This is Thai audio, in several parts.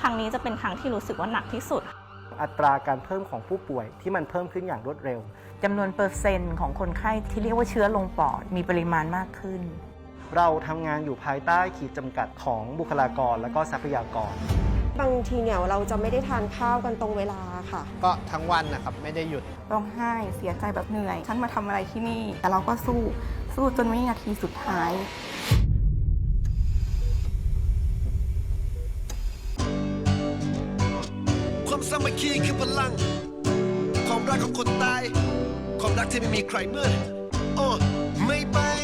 ครั้งนี้จะเป็นครั้งที่รู้สึกว่าหนักที่สุด อัตราการเพิ่มของผู้ป่วยที่มันเพิ่มขึ้นอย่างรวดเร็วจำนวนเปอร์เซ็นต์ของคนไข้ที่เรียกว่าเชื้อลงปอดมีปริมาณมากขึ้น เราทำงานอยู่ภายใต้ขีดจำกัดของบุคลากรและก็ทรัพยากร บางทีเนี่ยเราจะไม่ได้ทานข้าวกันตรงเวลาค่ะ ก็ทั้งวันนะครับไม่ได้หยุดร้องไห้เสียใจแบบเหนื่อย ฉันมาทำอะไรที่นี่ แต่เราก็สู้สู้จนวินาทีสุดท้าย สามัคคีคือพลัง ความรักของคนตาย ความรักที่ไม่มีใครเมื่อนโอ้ไม่ไป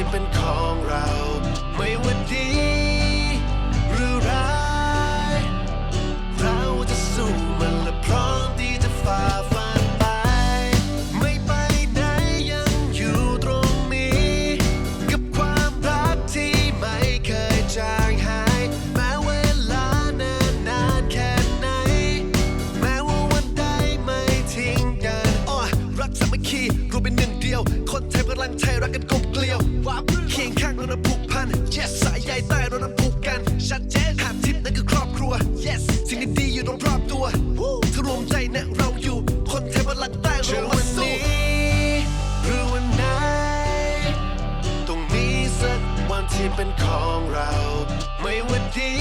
เป็นของเรา ไม่ว่าดีหรือร้าย เราจะสู้มันและพร้อมที่จะฝ่าฟันไป ไม่ไปไหนยังอยู่ตรงนี้ กับความรักที่ไม่เคยจางหาย แม้เวลานานนานแค่ไหน แม้ว่าวันใดไม่ทิ้งกันอ้อรักสามัคคีรวมเป็นหนึ่งเดียว คนไทยพลังไทยรักกัน ถ้ารวมในเราอยู่ คนไทยพลังใต้เรามาสู้หรือวันไหนตรงนี้สักวันที่เป็นของเรา ไม่ว่าดี